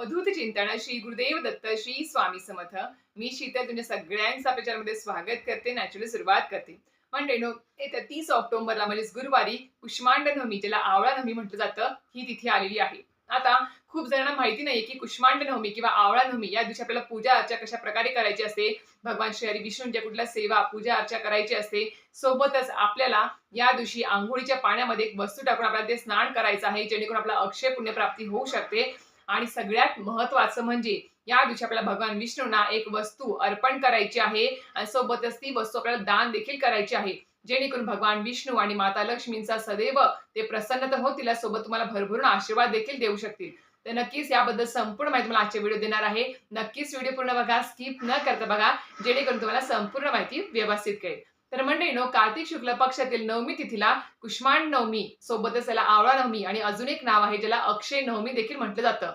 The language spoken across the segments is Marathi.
अवधूत चिंतन श्री गुरुदेव दत्त श्री स्वामी समर्थ. मी शीतल तुमच्या सगळ्यांचं आपल्या स्वागत करते नॅचरली सुरुवात करते. मंडळीनो येत्या तीस ऑक्टोबरला म्हणजेच गुरुवारी कुष्मांड नवमी ज्याला आवळा नवमी म्हटलं जातं ही तिथी आलेली आहे. आता खूप जणांना माहिती नाही की कुष्मांड नवमी किंवा आवळा नवमी या दिवशी आपल्याला पूजा अर्चा कशा प्रकारे करायची असते? भगवान श्री हरी विष्णूंच्या कुठल्या सेवा पूजा अर्चा करायची असते? सोबतच आपल्याला या दिवशी आंघोळीच्या पाण्यामध्ये एक वस्तू टाकून आपल्याला ते स्नान करायचं आहे जेणेकरून आपला अक्षय पुण्यप्राप्ती होऊ शकते. आणि सगळ्यात महत्वाचं म्हणजे या दिवशी आपल्याला भगवान विष्णूंना एक वस्तू अर्पण करायची आहे. आणि सोबतच ती वस्तू आपल्याला दान देखील करायची आहे. जेणेकरून भगवान विष्णू आणि माता लक्ष्मींचा सदैव ते प्रसन्न तर होतील सोबत तुम्हाला भरभरून आशीर्वाद देखील देऊ शकतील. तर नक्कीच याबद्दल संपूर्ण माहिती मला आजच्या व्हिडिओ देणार आहे. नक्कीच व्हिडिओ पूर्ण बघा स्किप न करता बघा जेणेकरून तुम्हाला संपूर्ण माहिती व्यवस्थित कळेल. तर मंडळीनो कार्तिक शुक्ल पक्षातील नवमी तिथीला कुष्मांड नवमी सोबतच त्याला आवळा नवमी आणि अजून एक नाव आहे ज्याला अक्षय नवमी देखील म्हटलं जातं.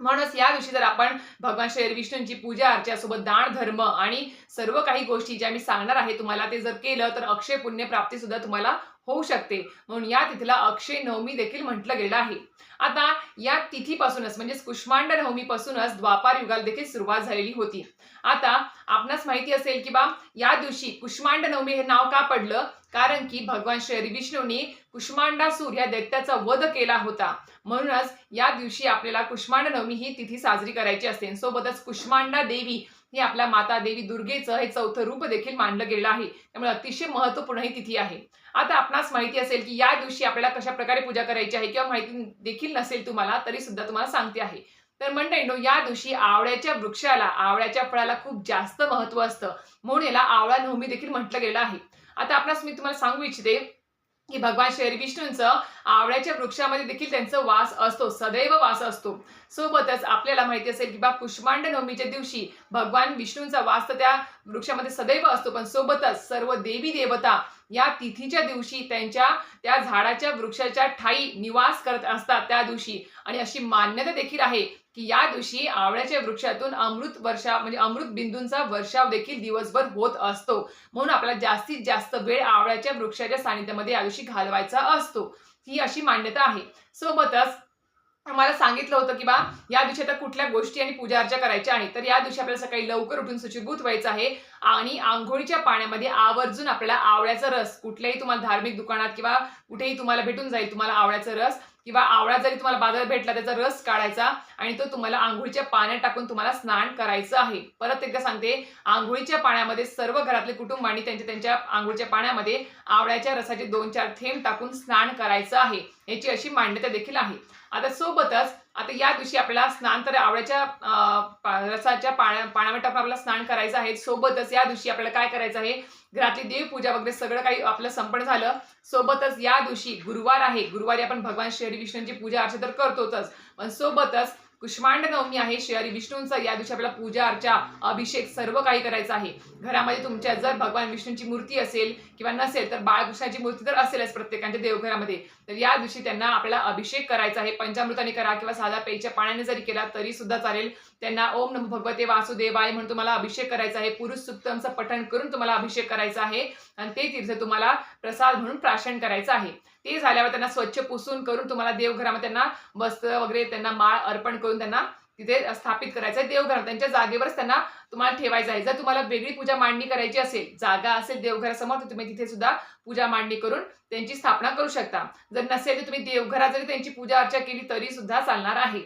म्हणूनच या दिवशी जर आपण भगवान श्री विष्णूंची पूजा अर्चा सोबत दान धर्म आणि सर्व काही गोष्टी ज्या मी सांगणार आहे तुम्हाला ते जर केलं तर अक्षय पुण्य प्राप्ती सुद्धा तुम्हाला होऊ शकते. म्हणून या तिथीला अक्षय नवमी देखील म्हटलं गेलं आहे. आता या तिथीपासूनच म्हणजेच कुष्मांड नवमीपासूनच द्वापार युगाला देखील सुरुवात झालेली होती. आता आपणास माहिती असेल की बा या दिवशी कुष्मांड नवमी हे नाव का पडलं? कारण की भगवान श्री विष्णूंनी कुष्मांडासूर या दैत्याचा वध केला होता. म्हणूनच या दिवशी आपल्याला कुष्मांड नवमी ही तिथी साजरी करायची असते. सोबतच कुष्मांडा देवी ही आपल्या माता देवी दुर्गेचं हे चौथं रूप देखील मानलं गेलं आहे. त्यामुळे अतिशय महत्त्वपूर्ण ही तिथी आहे. आता आपणास माहिती असेल की या दिवशी आपल्याला कशा प्रकारे पूजा करायची आहे किंवा माहिती देखील नसेल तुम्हाला तरी सुद्धा तुम्हाला सांगते आहे. तर मंडळींनो या दिवशी आवळ्याच्या वृक्षाला आवळ्याच्या फळाला खूप जास्त महत्त्व असतं. म्हणून याला आवळा नवमी देखील म्हटलं गेलं आहे. आता आपणास मी तुम्हाला सांगू इच्छिते की भगवान श्री विष्णूंचं आवळ्याच्या वृक्षामध्ये देखील त्यांचा वास असतो सदैव वास असतो. सोबतच आपल्याला माहिती असेल की बा पुष्पांड नवमीच्या दिवशी भगवान विष्णूंचा वास तर त्या वृक्षामध्ये सदैव असतो पण सोबतच सर्व देवी देवता या तिथीच्या दिवशी त्यांच्या त्या झाडाच्या वृक्षाच्या ठाई निवास करत असतात त्या दिवशी. आणि अशी मान्यता देखील आहे की या दिवशी आवळ्याच्या वृक्षातून अमृत वर्षा म्हणजे अमृत बिंदूंचा वर्षाव देखील दिवसभर होत असतो. म्हणून आपल्याला जास्तीत जास्त वेळ आवळ्याच्या वृक्षाच्या सानिध्यामध्ये या दिवशी घालवायचा असतो. ही अशी मान्यता आहे. सोबतच आम्हाला सांगितलं होतं की बा या दिवशी आता कुठल्या गोष्टी आणि पूजा अर्चा करायच्या आहे तर या दिवशी आपल्याला सकाळी लवकर उठून सुचिभूत व्हायचं आहे आणि आंघोळीच्या पाण्यामध्ये आवर्जून आपल्याला आवळ्याचा रस कुठल्याही तुम्हाला धार्मिक दुकानात किंवा कुठेही तुम्हाला भेटून जाईल तुम्हाला आवळ्याचा रस किंवा आवळा जरी तुम्हाला बाजारात भेटला त्याचा रस काढायचा आणि तो तुम्हाला आंघोळीच्या पाण्यात टाकून तुम्हाला स्नान करायचं आहे. परत एकदा सांगते आंघोळीच्या पाण्यामध्ये सर्व घरातले कुटुंबांनी त्यांच्या त्यांच्या आंघोळीच्या पाण्यामध्ये आवळ्याच्या रसाचे दोन चार थेंब टाकून स्नान करायचं आहे. याची अशी मान्यता देखील आहे. आता सोबतच आता या दिवशी आपल्याला स्नान तर आवळ्याच्या रसाच्या पाण्या पाण्यावर टाकून आपल्याला स्नान करायचं आहे. सोबतच या दिवशी आपल्याला काय करायचं आहे? घरातली देवपूजा वगैरे सगळं काही आपलं संपन्न झालं. सोबतच या दिवशी गुरुवार आहे. गुरुवारी आपण भगवान श्री विष्णूंची पूजा अर्चा तर करतोच. पण सोबतच कुष्मांड नवमी आहे. श्री विष्णूंचा या दिवशी आपल्याला पूजा अर्चा अभिषेक सर्व काही करायचं आहे. घरामध्ये तुमच्या जर भगवान विष्णूंची मूर्ती असेल किंवा नसेल तर बाळकृष्णाची मूर्ती तर असेलच प्रत्येकाच्या देवघरामध्ये. तर या दिवशी त्यांना आपल्याला अभिषेक करायचा आहे. पंचामृताने करा किंवा साधा पेयच्या पाण्याने जरी केला तरी सुद्धा चालेल. त्यांना ओम नम भगवते वासुदेवाय म्हणून तुम्हाला अभिषेक करायचा आहे. पुरुष सुप्तमचं पठण करून तुम्हाला अभिषेक करायचा आहे. आणि ते तीर्थ तुम्हाला प्रसाद म्हणून प्राशन करायचं आहे. ते झाल्यावर त्यांना स्वच्छ पुसून करून तुम्हाला देवघरामध्ये त्यांना वस्त्र वगैरे त्यांना माळ अर्पण करून त्यांना तिथे स्थापित करायचं आहे. देवघर त्यांच्या जागेवरच त्यांना तुम्हाला ठेवायचं आहे. जर तुम्हाला वेगळी पूजा मांडणी करायची असेल जागा असेल देवघरासमोर तर तुम्ही तिथे सुद्धा पूजा मांडणी करून त्यांची स्थापना करू शकता. जर नसेल तर तुम्ही देवघरात जरी त्यांची पूजा अर्चा केली तरी सुद्धा चालणार आहे.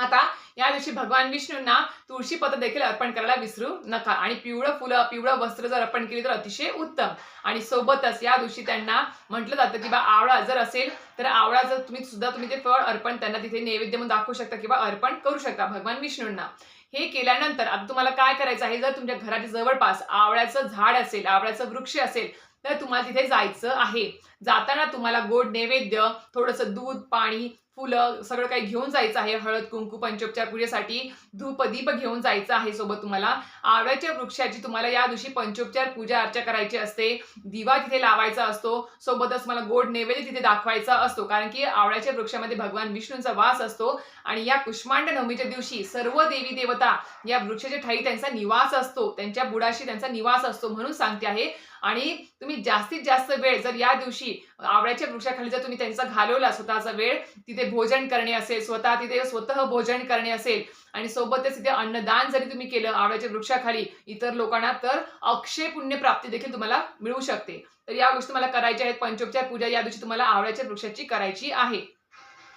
आता या दिवशी भगवान विष्णूंना तुळशी पत्र देखील अर्पण करायला विसरू नका. आणि पिवळं फुलं पिवळं वस्त्र जर अर्पण केली तर अतिशय उत्तम. आणि सोबतच या दिवशी त्यांना म्हटलं जातं की बा आवळा जर असेल तर आवळा जर तुम्ही सुद्धा तुम्ही ते फळ अर्पण त्यांना तिथे नैवेद्य म्हणून दाखवू शकता किंवा अर्पण करू शकता भगवान विष्णूंना. हे केल्यानंतर आता तुम्हाला काय करायचं आहे? जर तुमच्या घराच्या जवळपास आवळ्याचं झाड असेल आवळ्याचं वृक्ष असेल तर तुम्हाला तिथे जायचं आहे. जाताना तुम्हाला गोड नैवेद्य थोडंसं दूध पाणी फुलं सगळं काही घेऊन जायचं आहे. हळद कुंकू पंचोपचार पूजेसाठी धूप दीप घेऊन जायचं आहे सोबत तुम्हाला. आवळ्याच्या वृक्षाची तुम्हाला या दिवशी पंचोपचार पूजा अर्चा करायची असते. दिवा तिथे लावायचा असतो. सोबतच मला गोड नैवेद्य तिथे दाखवायचा असतो. कारण की आवळ्याच्या वृक्षामध्ये भगवान विष्णूंचा वास असतो आणि या कुष्मांड नवमीच्या दिवशी सर्व देवी देवता या वृक्षाच्या ठाई त्यांचा निवास असतो. त्यांच्या बुडाशी त्यांचा निवास असतो म्हणून सांगते आहे. आणि तुम्ही जास्तीत जास्त वेळ जर या दिवशी आवळ्याच्या वृक्षाखाली जर तुम्ही त्यांचा घालवला स्वतःचा वेळ तिथे भोजन करणे असेल स्वतः तिथे स्वतः भोजन करणे असेल आणि सोबतच तिथे अन्नदान जरी तुम्ही केलं आवळ्याच्या वृक्षाखाली इतर लोकांना तर अक्षय पुण्य प्राप्ती देखील तुम्हाला मिळू शकते. तर या गोष्टी तुम्हाला करायच्या आहेत. पंचोपचार पूजा या दिवशी तुम्हाला आवळ्याच्या वृक्षाची करायची आहे.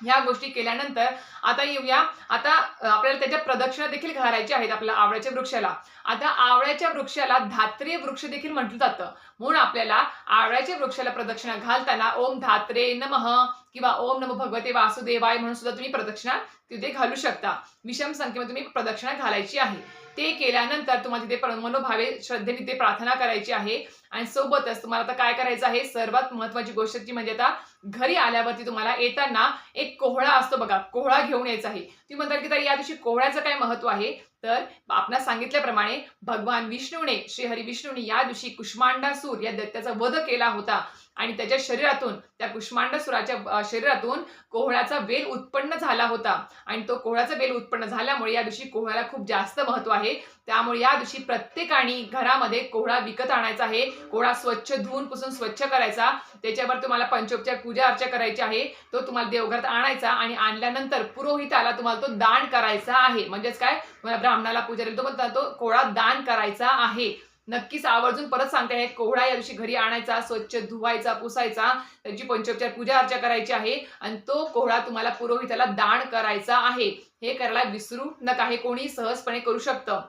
ह्या गोष्टी केल्यानंतर आता येऊया. आता आपल्याला त्याच्या प्रदक्षिणा देखील घालायच्या आहेत आपल्या आवळ्याच्या वृक्षाला. आता आवळ्याच्या वृक्षाला धात्रे वृक्ष देखील म्हटलं जातं. म्हणून आपल्याला आवळ्याच्या वृक्षाला प्रदक्षिणा घालताना ओम धात्रे नमः किंवा ओम नम भगवते वासुदेवाय म्हणून सुद्धा तुम्ही प्रदक्षिणा तिथे घालू शकता. विषम संख्येमध्ये तुम्ही प्रदक्षिणा घालायची आहे. ते केल्यानंतर तुम्हाला तिथे मनोभावे श्रद्धेने ते प्रार्थना करायची आहे. आणि सोबतच तुम्हाला आता काय करायचं आहे? सर्वात महत्वाची गोष्ट ती म्हणजे आता घरी आल्यावरती तुम्हाला येताना एक कोहळा असतो बघा. कोहळा घेऊन यायचा आहे. तुम्ही म्हणतात की ताई या दिवशी कोहळ्याचं काय महत्त्व आहे? तर आपणास सांगितल्याप्रमाणे भगवान विष्णूने श्री हरी विष्णूने या दिवशी कुष्मांडासूर या दैत्याचा वध केला होता. आणि त्याच्या शरीरातून त्या कुष्मांडसुराच्या शरीरातून कोहळ्याचा वेल उत्पन्न झाला होता. आणि तो कोहळ्याचा वेल उत्पन्न झाल्यामुळे या दिवशी कोहळ्याला खूप जास्त महत्त्व आहे. त्यामुळे या दिवशी प्रत्येकाने घरामध्ये कोहळा विकत आणायचा आहे. कोहळा स्वच्छ धुवून पुसून स्वच्छ करायचा. त्याच्यावर तुम्हाला पंचोपचार पूजा अर्चा करायची आहे. तो तुम्हाला देवघरात आणायचा आणि आणल्यानंतर पुरोहिताला तुम्हाला तो दान करायचा आहे. म्हणजेच काय? तुम्हाला ब्राह्मणाला पूजा तो म्हणता तो कोहळा दान करायचा आहे. नक्कीच आवर्जून परत सांगते आहे कोहळा या दिवशी घरी आणायचा स्वच्छ धुवायचा पुसायचा त्याची पंचोपचार पूजा अर्चा करायची आहे आणि तो कोहळा तुम्हाला पुरोहिताला दान करायचा आहे. हे करायला विसरू नका हे कोणी सहजपणे करू शकतं.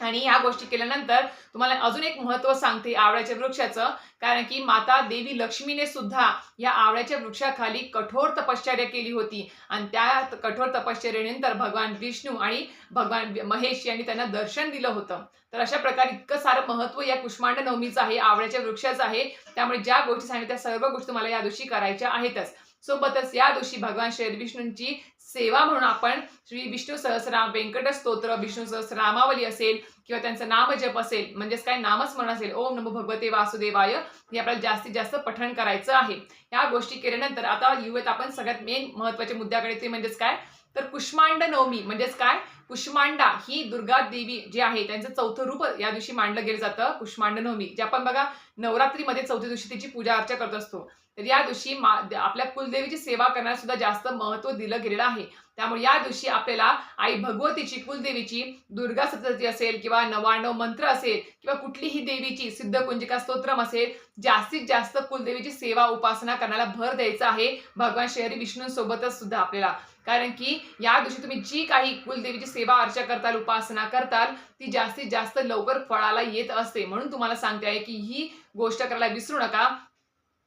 आणि ह्या गोष्टी केल्यानंतर तुम्हाला अजून एक महत्त्व सांगते आवळ्याच्या वृक्षाचं. कारण की माता देवी लक्ष्मीने सुद्धा या आवळ्याच्या वृक्षाखाली कठोर तपश्चर्या केली होती. आणि त्या कठोर तपश्चर्यानंतर भगवान विष्णू आणि भगवान महेश यांनी त्यांना दर्शन दिलं होतं. तर अशा प्रकारे इतकं सारं महत्त्व या कुष्मांड नवमीचं आहे आवळ्याच्या वृक्षाचं आहे. त्यामुळे ज्या गोष्टी सांगितल्या त्या सर्व गोष्टी तुम्हाला या दिवशी करायच्या आहेतच. सोबतच या दिवशी भगवान श्री विष्णूंची सेवा म्हणून आपण श्री विष्णू सहस्राम व्यंकट स्तोत्र विष्णू सहस्रामावली असेल किंवा त्यांचं नामजप असेल म्हणजेच काय नामस्मरण असेल ओम नमो भगवते वासुदेवाय हे आपल्याला जास्तीत जास्त पठण करायचं आहे. या गोष्टी केल्यानंतर आता येऊयात आपण सगळ्यात मेन महत्त्वाच्या मुद्द्याकडे ते म्हणजेच काय? तर कुष्मांड नवमी म्हणजेच काय? कुष्मांडा ही दुर्गा देवी जी आहे त्यांचं चौथं रूप या दिवशी मांडलं गेलं जातं कुष्मांड नवमी. जे आपण बघा नवरात्रीमध्ये चौथ्या दिवशी तिची पूजा अर्चा करत असतो. तर या दिवशी मा- आपल्या कुलदेवीची सेवा करण्यास सुद्धा जास्त महत्त्व दिलं गेलेलं आहे. त्यामुळे या दिवशी आपल्याला आई भगवतीची कुलदेवीची दुर्गा सप्तती असेल किंवा नवाण्णव मंत्र असेल किंवा कुठलीही देवीची सिद्ध कुंजिका स्तोत्रम असेल जास्तीत जास्त कुलदेवीची सेवा उपासना करण्याला भर द्यायचा आहे भगवान शहरी विष्णू सोबतच सुद्धा आपल्याला. कारण की या दिवशी तुम्ही जी काही कुलदेवीची सेवा अर्चा करताल उपासना करताल ती जास्तीत जास्त लवकर फळाला येत असते. म्हणून तुम्हाला सांगते आहे की ही गोष्ट करायला विसरू नका.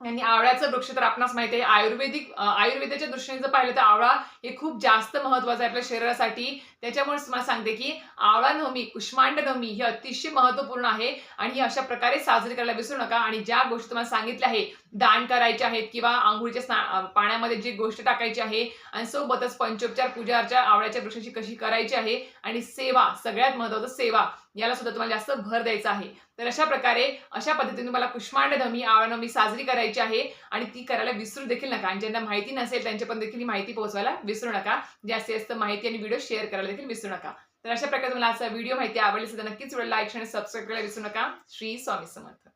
आणि आवळ्याचं वृक्ष तर आपणास माहिती आहे आयुर्वेदिक आयुर्वेदाच्या दृष्टीने जर पाहिलं तर आवळा हे खूप जास्त महत्वाचं आहे आपल्या शरीरासाठी. त्याच्यामुळेच मला सांगते की आवळा नवमी कुष्मांड नवमी ही अतिशय महत्त्वपूर्ण आहे आणि ही अशा प्रकारे साजरी करायला विसरू नका. आणि ज्या गोष्टी तुम्हाला सांगितल्या आहे दान करायचे आहेत किंवा आंघोळीच्या स्ना पाण्यामध्ये जी गोष्ट टाकायची आहे आणि सोबतच पंचोपचार पूजा अर्चा आवळ्याच्या वृक्षाची कशी करायची आहे आणि सेवा सगळ्यात महत्वाचं सेवा याला सुद्धा तुम्हाला जास्त भर द्यायचा आहे. तर अशा प्रकारे अशा पद्धतीने तुम्हाला कुष्मांड नवमी साजरी करायची आहे आणि ती करायला विसरू देखील नका. आणि ज्यांना माहिती नसेल त्यांच्या पण देखील माहिती पोहोचवायला विसरू नका. जास्तीत जास्त माहिती आणि व्हिडिओ शेअर करायला देखील विसरू नका. तर अशा प्रकारे तुम्हाला असा व्हिडिओ माहिती आवडली तर नक्कीच लाईक आणि सबस्क्राईब करायला विसरू नका. श्री स्वामी समर्थ.